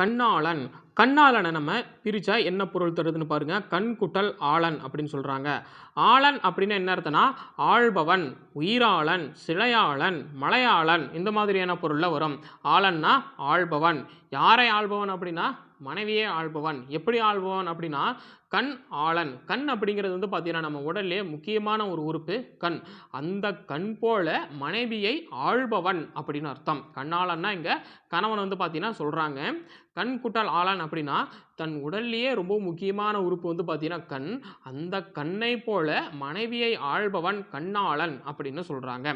கண்ணாளன். கண்ணாளனை நம்ம பிரித்தா என்ன பொருள் தருதுன்னு பாருங்கள் கண்குட்டல் ஆளன் அப்படின்னு சொல்கிறாங்க ஆளன் அப்படின்னு என்ன அர்த்தம்னா ஆள்பவன் உயிராளன் சிலையாளன் மலையாளன் இந்த மாதிரியான பொருளில் வரும். ஆளன்னா ஆள்பவன். யாரை ஆள்பவன் அப்படின்னா மனைவியே ஆள்பவன். எப்படி ஆள்பவன் அப்படின்னா கண் ஆளன். கண் அப்படிங்கிறது வந்து பார்த்தீங்கன்னா நம்ம உடல்லே முக்கியமான ஒரு உறுப்பு கண். அந்த கண் போல மனைவியை ஆள்பவன் அப்படின்னு அர்த்தம். கண்ணாளன்னா இங்கே கணவன் வந்து பார்த்தீங்கன்னா சொல்கிறாங்க கண் குட்டல் ஆளன் அப்படின்னா தன் உடல்லையே ரொம்ப முக்கியமான உறுப்பு வந்து பார்த்தீங்கன்னா கண். அந்த கண்ணை போல மனைவியை ஆள்பவன் கண்ணாளன் அப்படின்னு சொல்கிறாங்க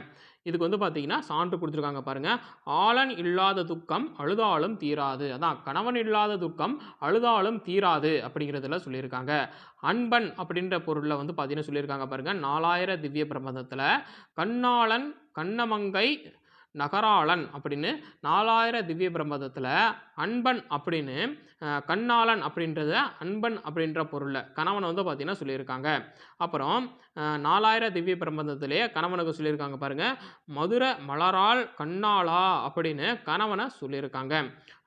இதுக்கு வந்து பார்த்தீங்கன்னா சான்று கொடுத்துருக்காங்க பாருங்கள் ஆளன் இல்லாத துக்கம் அழுதாலும் தீராது. அதான் கணவன் இல்லாத துக்கம் அழுதாலும் தீராது அப்படிங்கிறதுல சொல்லியிருக்காங்க. அன்பன் அப்படின்ற பொருளில் வந்து பார்த்தீங்கன்னா சொல்லியிருக்காங்க பாருங்கள் நாலாயிர திவ்ய பிரபந்தத்தில் கண்ணாளன் கண்ணமங்கை நகராளன் அப்படின்னு நாலாயிர திவ்ய பிரபந்தத்தில் அன்பன் அப்படின்னு கண்ணாளன் அப்படின்றத அன்பன் அப்படின்ற பொருளில் கணவனை வந்து பார்த்தீங்கன்னா சொல்லியிருக்காங்க. அப்புறம் நாலாயிர திவ்ய பிரபந்தத்திலேயே கணவனுக்கு சொல்லியிருக்காங்க பாருங்கள் மதுரை மலரால் கண்ணாளா அப்படின்னு கணவனை சொல்லியிருக்காங்க.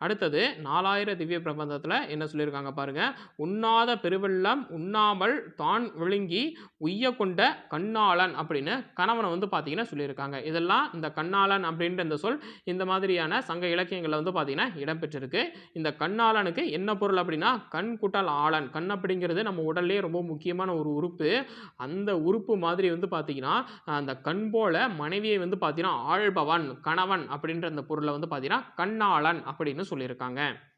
அடுத்தது நாலாயிர திவ்ய பிரபந்தத்தில் என்ன சொல்லியிருக்காங்க பாருங்கள் உண்ணாத பெருவெள்ளம் உண்ணாமல் தான் விழுங்கி உய்ய கொண்ட கண்ணாளன் அப்படின்னு கணவனை வந்து பார்த்தீங்கன்னா சொல்லியிருக்காங்க. இதெல்லாம் இந்த கண்ணாளன் அப்படின்ற இந்த சொல் இந்த மாதிரியான சங்க இலக்கியங்களில் வந்து பார்த்தீங்கன்னா இடம்பெற்றிருக்கு. இந்த கண்ணாளனுக்கு என்ன பொருள் அப்படின்னா கண் குட்டால் ஆளன் கண் அப்படிங்கிறது நம்ம உடல்லே ரொம்ப முக்கியமான ஒரு உறுப்பு. அந்த உறுப்பு மாதிரி வந்து பார்த்தீங்கன்னா அந்த கண் போல மனைவியை வந்து பார்த்தீங்கன்னா ஆள்பவன் கணவன் அப்படின்ற அந்த பொருளை வந்து பார்த்தீங்கன்னா கண்ணாளன் அப்படின்னு சொல்லியிருக்காங்க.